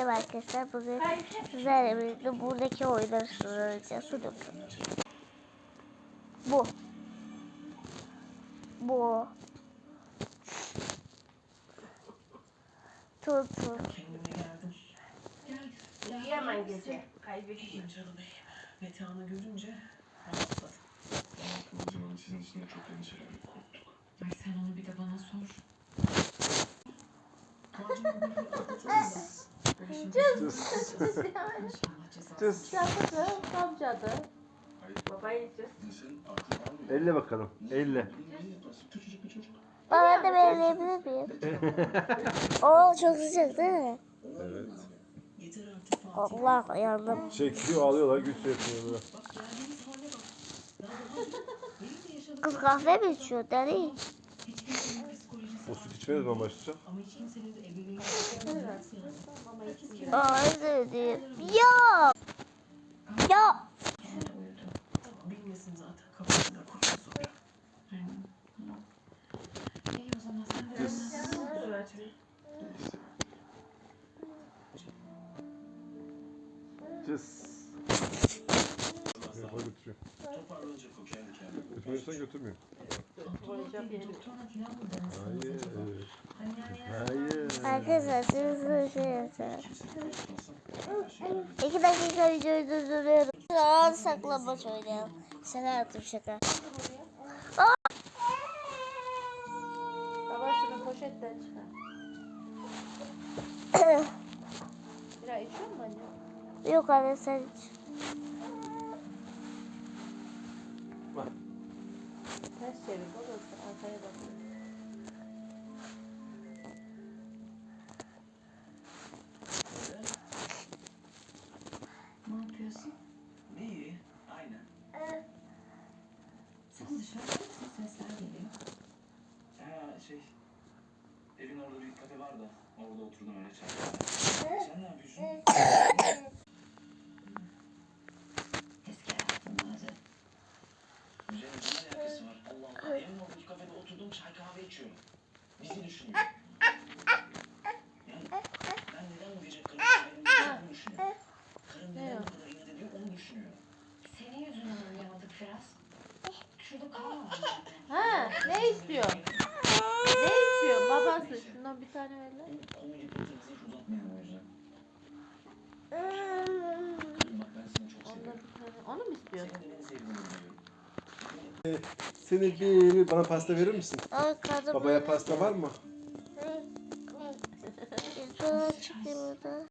Merhaba arkadaşlar. Bugün sizlerle birlikte buradaki oyunları. Hadi bakalım. Bu. Bu. Tut tut. Uyuyamam gece. İyiyim canım iyiyim. Metehan'ı görünce rahatladım. O zaman sizin için de çok endişelendim, korktuk. Ay sen onu bir de bana sor. Şimdi- İnşallah cezası. Cız. Cadı, tam cadı. Hayır, Baba yiyeceğiz. sen artık almıyor. Elle bakalım. Elle. Baba da belirleyebilir miyim? Oo çok sıcak değil mi? Evet. Allah yandım. Çekiyor ağlıyorlar güç yaşadık. Kız kahve mi içiyor deli? İçmez mi başlayacak? Ama hiç kimsenin yani. Mama içsin. Aa özür dilerim. Yok. Yok. Bilmesin zaten kafasında kurur sonra. İyi o zaman sen de. Cız. Telefonu götürüyor. Toparlanacak o kendi kendine. Götürmüyorsan götürmüyor. Yani Hayır. Arkadaşlar konuşmasın. Her şey hallederiz. İki dakika videoyu durduruyorum. Sonra saklambaç oynayalım. Şaka yaptım şaka. Baba şunu poşetten çıkar. Bira içiyor mu anne? Yok anne sen iç. Ters çevir babası. Arkaya bakıyor. ne yapıyorsun? İyi, aynen. Sen dışarıda mısın? Sesler geliyor. Ha şey, evin orada bir kafe var da orada oturdum öyle çay. Sen ne oturdum çay kahve içiyorum. Bizi düşünüyorum. Yani ben neden bu gece karımın evinde onu düşünüyorum. Karım neden bu kadar inat ediyor onu düşünüyorum. Senin yüzünden uyuyamadık biraz. Şurada kahve var zaten. Ha ne istiyor? Ne istiyor? Babası. Şundan bir tane ver lan. Komedi programımızı hiç uzatmayalım o yüzden. Karım bak ben seni çok Ondan seviyorum. bir tane. Onu mu istiyorsun? Senin Seni bir bana pasta verir misin? Ay kadın Babaya pasta var mı? Biz bana çıktı burada.